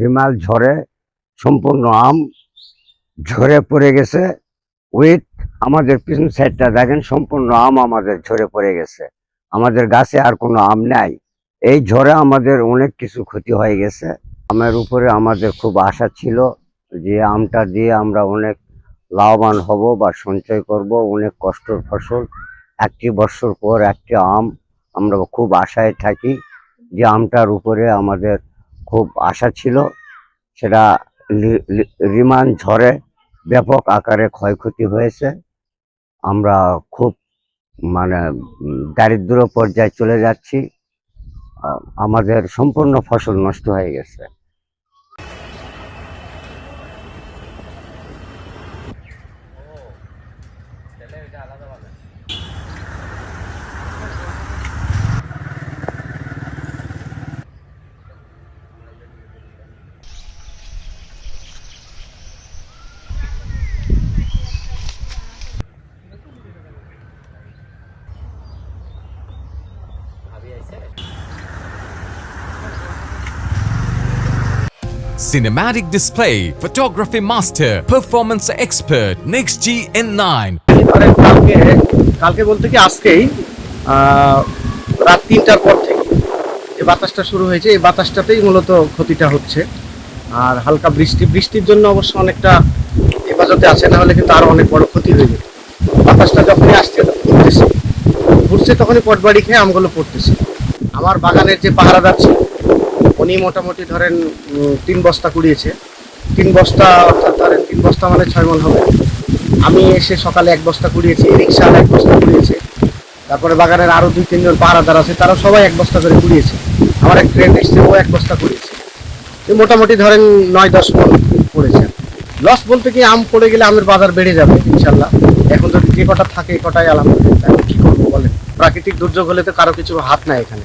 হিমাল ঝড়ে সম্পূর্ণ আম ঝরে পড়ে গেছে। উইথ আমাদের পিছন সাইডটা দেখেন, সম্পূর্ণ আম আমাদের ঝরে পড়ে গেছে। আমাদের গাছে আর কোনো আম নাই। এই ঝড়ে আমাদের অনেক কিছু ক্ষতি হয়ে গেছে। আমের উপরে আমাদের খুব আশা ছিল যে আমটা দিয়ে আমরা অনেক লাভবান হব বা সঞ্চয় করব। অনেক কষ্টর ফসল। একটি বছর পর একটি আম আমরা খুব আশায় থাকি যে আমটার উপরে আমাদের খুব আশা ছিল। সেটা রিমান ঝড়ে ব্যাপক আকারে ক্ষয়ক্ষতি হয়েছে। আমরা খুব মানে দারিদ্র পর্যায়ে চলে যাচ্ছি। আমাদের সম্পূর্ণ ফসল নষ্ট হয়ে গেছে। Cinematic display, photography master, performance expert, Next G N9. ধরেন কালকে বলতে কি আজকেই রাত তিনটার পর থেকে যে বাতাসটা শুরু হয়েছে এই বাতাসটাতেই মূলত ক্ষতিটা হচ্ছে। আর হালকা বৃষ্টি বৃষ্টির জন্য অবশ্য অনেকটা হেফাজতে আছে না হলে কিন্তু আরও অনেক বড় ক্ষতি হয়ে যেত বাতাসটা যখনই আসছে ঘুরছে তখনই পটবাড়ি খেয়ে আমগুলো পড়তেছে। আমার বাগানের যে পাহারাদার ছিল, উনি মোটামুটি ধরেন তিন বস্তা কুড়িয়েছে। তিন বস্তা, অর্থাৎ ধরেন তিন বস্তা মানে ছয় মন হবে। আমি এসে সকালে এক বস্তা কুড়িয়েছি, রিক্সাওয়ালা এক বস্তা কুড়িয়েছে। তারপরে বাগানের আরও দুই, তিনজন পাহারাদার আছে তারা সবাই এক বস্তা করে কুড়িয়েছে। আমার এক ফ্রেন্ড এসছে, ও এক বস্তা কুড়িয়েছে। মোটামুটি ধরেন নয়, দশ মন পড়েছে। লস বলতে কি, আম পড়ে গেলে আমের বাজার বেড়ে যাবে ইনশাল্লাহ এখন যদি যে কটা থাকে কটাই এখন কি করব বলেন? প্রাকৃতিক দুর্যোগ হলে তো কারও কিছু হাত নাই এখানে।